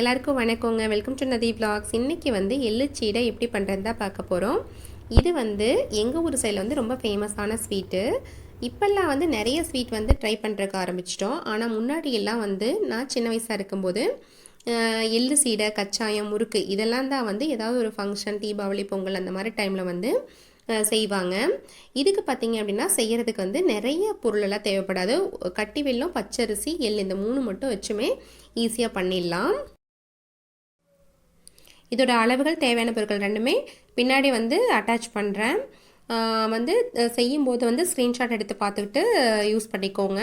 எல்லாருக்கும் வணக்கங்க. Welcome to நதி பிளாக்ஸ் இன்றைக்கி வந்து எள்ளு சீடை எப்படி பண்ணுறது தான் பார்க்க போகிறோம் இது வந்து எங்கள் ஊர் சைடில் வந்து ரொம்ப ஃபேமஸான ஸ்வீட்டு இப்போல்லாம் வந்து நிறைய ஸ்வீட் வந்து ட்ரை பண்ணுறதுக்கு ஆரம்பிச்சிட்டோம். ஆனால் முன்னாடியெல்லாம் வந்து நான் சின்ன வயசாக இருக்கும்போது எள்ளு சீடை கச்சாயம் முறுக்கு இதெல்லாம் தான் வந்து ஏதாவது ஒரு ஃபங்க்ஷன் தீபாவளி பொங்கல் அந்த மாதிரி டைமில் வந்து செய்வாங்க. இதுக்கு பார்த்தீங்க அப்படின்னா செய்கிறதுக்கு வந்து நிறைய பொருளெல்லாம் தேவைப்படாது. கட்டி வெல்லம் பச்சரிசி எள் இந்த மூணு மட்டும் வச்சுமே ஈஸியாக பண்ணிடலாம். இதோட அளவுகள் தேவையான பொருட்கள் ரெண்டுமே பின்னாடி வந்து அட்டாச் பண்ணுறேன் வந்து செய்யும்போது வந்து ஸ்க்ரீன்ஷாட் எடுத்து பார்த்துக்கிட்டு யூஸ் பண்ணிக்கோங்க.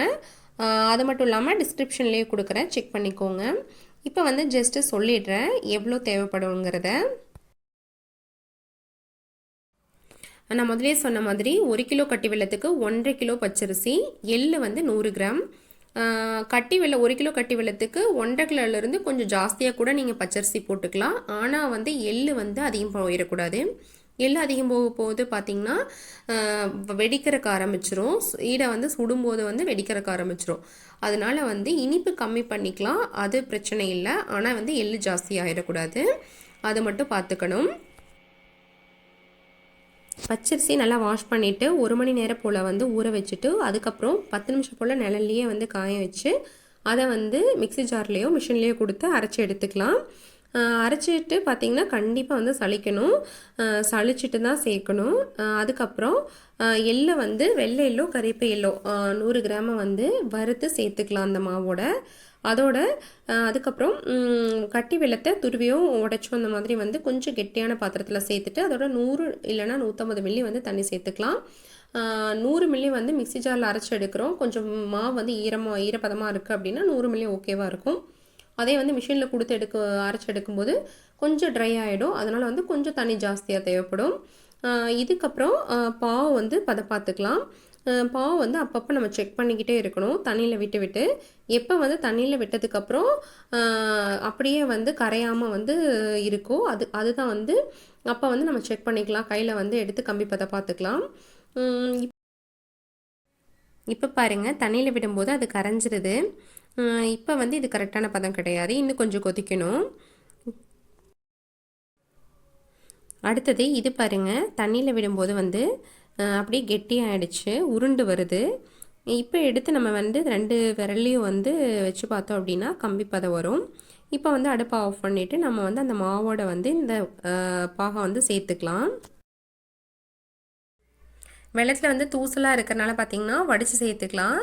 அது மட்டும் இல்லாமல் டிஸ்கிரிப்ஷன்லேயே கொடுக்குறேன். செக் பண்ணிக்கோங்க. இப்போ வந்து ஜஸ்ட்டு சொல்லிடுறேன். எவ்வளோ தேவைப்படுங்கிறத. நான் முதலே சொன்ன மாதிரி ஒரு கிலோ கட்டி வெள்ளத்துக்கு ஒன்றரை கிலோ பச்சரிசி எள்ளு வந்து நூறு கிராம். கட்டி வெள்ளை ஒரு கிலோ கட்டி வெள்ளத்துக்கு ஒன்றரை கிலோலேருந்து கொஞ்சம் ஜாஸ்தியாக கூட நீங்கள் பச்சரிசி போட்டுக்கலாம். ஆனால் வந்து எள் வந்து அதிகம் போயிடக்கூடாது எள் அதிகம் போக போது பார்த்திங்கன்னா வெடிக்கிறக்கு ஆரம்பிச்சிரும். ஈடை வந்து சுடும்போது வந்து வெடிக்கிறக்கு ஆரம்பிச்சிரும். அதனால வந்து இனிப்பு கம்மி பண்ணிக்கலாம். அது பிரச்சனை இல்லை. ஆனால் வந்து எள் ஜாஸ்தி ஆகிடக்கூடாது அதை மட்டும் பார்த்துக்கணும் பச்சரிசி நல்லா வாஷ் பண்ணிவிட்டு ஒரு மணி நேரம் போல் வந்து ஊற வச்சுட்டு அதுக்கப்புறம் பத்து நிமிஷம் போல் நிழல்லையே வந்து காய வச்சு அதை வந்து மிக்ஸி ஜார்லேயோ மிஷின்லேயோ கொடுத்து அரைச்சி எடுத்துக்கலாம். அரைச்சிட்டு பார்த்திங்கன்னா கண்டிப்பாக வந்து சளிக்கணும். சளிச்சிட்டு தான் சேர்க்கணும். அதுக்கப்புறம் எள்ளை வந்து வெள்ளை எள்ளோ கறிப்பு எள்ளோ நூறு கிராமம் வந்து வறுத்து சேர்த்துக்கலாம் அந்த மாவோட. அதோட அதுக்கப்புறம் கட்டி வெள்ளத்தை துருவியும் உடைச்சும் அந்த மாதிரி வந்து கொஞ்சம் கெட்டியான பாத்திரத்தில் சேர்த்துட்டு அதோட நூறு இல்லைன்னா நூற்றம்பது மில்லி வந்து தண்ணி சேர்த்துக்கலாம். நூறு மில்லி வந்து மிக்ஸி ஜாரில் அரைச்சி எடுக்கிறோம். கொஞ்சம் மாவு வந்து ஈரமாக ஈரப்பதமாக இருக்குது அப்படின்னா நூறு மில்லி ஓகேவாக இருக்கும். அதே வந்து மிஷினில் கொடுத்து எடுக்க அரைச்சி எடுக்கும்போது கொஞ்சம் ட்ரை ஆகிடும் அதனால் வந்து கொஞ்சம் தண்ணி ஜாஸ்தியாக தேவைப்படும். இதுக்கப்புறம் பாவை வந்து பதப்பாத்துக்கலாம் பார்த்துக்கலாம் வந்து அப்பப்போ நம்ம செக் பண்ணிக்கிட்டே இருக்கணும். தண்ணியில் விட்டு விட்டு. எப்போ வந்து தண்ணியில் விட்டதுக்கப்புறம் அப்படியே வந்து கரையாமல் வந்து இருக்கோ அது அதுதான் வந்து அப்போ வந்து நம்ம செக் பண்ணிக்கலாம். கையில் வந்து எடுத்து கம்பி பதை பார்த்துக்கலாம் இப்போ பாருங்கள் தண்ணியில் விடும்போது அது கரைஞ்சிருது. இப்போ வந்து இது கரெக்டான பதம் கிடையாது. இன்னும் கொஞ்சம் கொதிக்கணும். அடுத்தது இது பாருங்கள் தண்ணியில் விடும்போது வந்து அப்படியே கெட்டியாகிடுச்சு உருண்டு வருது. இப்போ எடுத்து நம்ம வந்து ரெண்டு விரல்லையும் வந்து வச்சு பார்த்தோம் அப்படின்னா கம்பி பதம் வரும். இப்போ வந்து அடுப்பை ஆஃப் பண்ணிவிட்டு நம்ம வந்து அந்த மாவோட வந்து இந்த பாகம் வந்து சேர்த்துக்கலாம். வெள்ளத்தில் வந்து தூசலாக இருக்கிறனால பார்த்தீங்கன்னா வடித்து சேர்த்துக்கலாம்.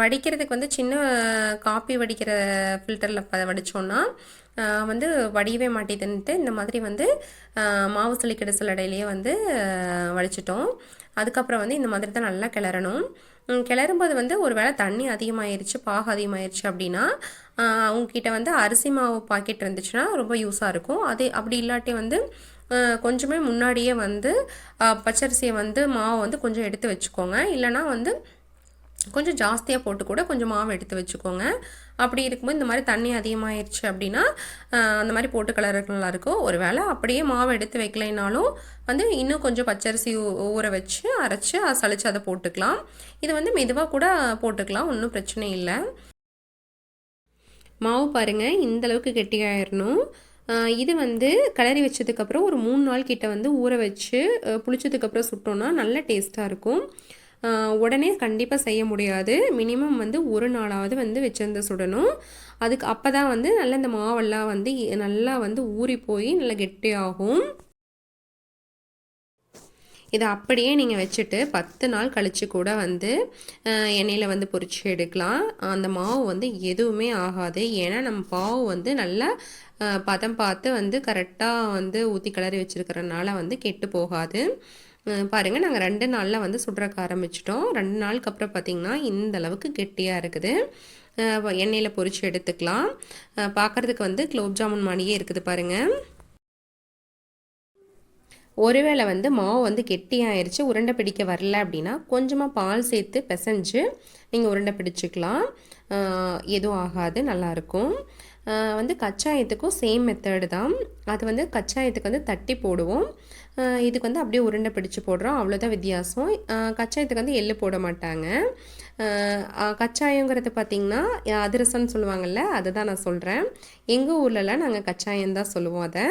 வடிக்கிறதுக்கு வந்து சின்ன காப்பி வடிக்கிற ஃபில்டரில் வடித்தோன்னா வந்து வடியவே மாட்டேதுன்ட்டு இந்த மாதிரி வந்து மாவு சளிக்கிட சிலடையிலேயே வந்து வடிச்சிட்டோம். அதுக்கப்புறம் வந்து இந்த மாதிரி தான் நல்லா கிளறணும். கிளறும்போது வந்து ஒரு வேளை தண்ணி அதிகமாயிருச்சு பாகு அதிகமாயிருச்சு அப்படின்னா அவங்கக்கிட்ட வந்து அரிசி மாவு பாக்கெட் இருந்துச்சுன்னா ரொம்ப யூஸாக இருக்கும். அதே அப்படி இல்லாட்டி வந்து கொஞ்சமே முன்னாடியே வந்து பச்சரிசியை வந்து மாவை வந்து கொஞ்சம் எடுத்து வச்சுக்கோங்க. இல்லைனா வந்து கொஞ்சம் ஜாஸ்தியாக போட்டு கூட கொஞ்சம் மாவு எடுத்து வச்சுக்கோங்க. அப்படி இருக்கும்போது இந்த மாதிரி தண்ணி அதிகமாகிடுச்சு அப்படின்னா அந்த மாதிரி போட்டு கலருக்கு நல்லாயிருக்கும் ஒரு வேளை அப்படியே மாவு எடுத்து வைக்கலைனாலும் வந்து இன்னும் கொஞ்சம் பச்சரிசி ஊற வச்சு அரைச்சி சளிச்சு அதை போட்டுக்கலாம். இது வந்து மெதுவாக கூட போட்டுக்கலாம். ஒன்றும் பிரச்சனை இல்லை. மாவு பாருங்கள் இந்தளவுக்கு கெட்டியாயிடணும் இது வந்து கிளறி வச்சதுக்கப்புறம் ஒரு மூணு நாள் கிட்ட வந்து ஊற வச்சு புளிச்சதுக்கப்புறம் சுட்டோன்னா நல்ல டேஸ்ட்டாக இருக்கும். உடனே கண்டிப்பாக செய்ய முடியாது. மினிமம் வந்து ஒரு நாளாவது வந்து வச்சிருந்து சுடணும். அதுக்கு அப்போ தான் வந்து நல்ல இந்த மாவெல்லாம் வந்து நல்லா வந்து ஊறி போய் நல்லா கெட்டியாகும். இதை அப்படியே நீங்கள் வச்சுட்டு பத்து நாள் கழித்து கூட வந்து எண்ணெயில் வந்து பொறிச்சு எடுக்கலாம். அந்த மாவு வந்து எதுவுமே ஆகாது. ஏன்னா நம்ம பாவு வந்து நல்லா பதம் பார்த்து வந்து கரெக்டாக வந்து ஊற்றி கிளறி வச்சுருக்கிறனால வந்து கெட்டு போகாது. பாருங்கள் நாங்கள் ரெண்டு நாளில் வந்து சுடுறக்க ஆரம்பிச்சிட்டோம். ரெண்டு நாளுக்கு அப்புறம் பார்த்திங்கன்னா இந்த அளவுக்கு கெட்டியாக இருக்குது. எண்ணெயில் பொறிச்சு எடுத்துக்கலாம். பார்க்குறதுக்கு பார்க்கறதுக்கு வந்து குலோப் ஜாமுன் மாதிரியே இருக்குது பாருங்கள் ஒருவேளை வந்து மாவு வந்து கெட்டியாயிருச்சு உருண்டை பிடிக்க வரல அப்படின்னா கொஞ்சமாக பால் சேர்த்து பிசைஞ்சு நீங்கள் உருண்டை பிடிச்சிக்கலாம். எதுவும் ஆகாது நல்லாயிருக்கும் வந்து கச்சாயத்துக்கும் சேம் மெத்தடு தான். அது வந்து கச்சாயத்துக்கு வந்து தட்டி போடுவோம். இதுக்கு வந்து அப்படியே உருண்டை பிடிச்சு போடுறோம். அவ்வளோதான் வித்தியாசம். கச்சாயத்துக்கு வந்து எள்ளு போட மாட்டாங்க. கச்சாயங்கிறது பார்த்திங்கன்னா அதிரசம்னு சொல்லுவாங்கள்ல அதை தான் நான் சொல்கிறேன் எங்கள் ஊர்லலாம் நாங்கள் கச்சாயம் தான் சொல்லுவோம் அதை.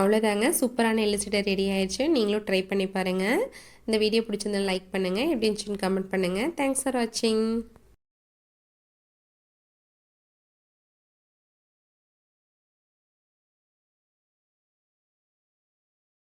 அவ்வளோதாங்க சூப்பரான எள்ளுச்சட்டை ரெடி ஆயிடுச்சு. நீங்களும் ட்ரை பண்ணி பாருங்கள் இந்த வீடியோ பிடிச்சிருந்தா லைக் பண்ணுங்கள் எப்படி இருந்துச்சுன்னு கமெண்ட் பண்ணுங்கள் தேங்க்ஸ் ஃபார் வாட்சிங்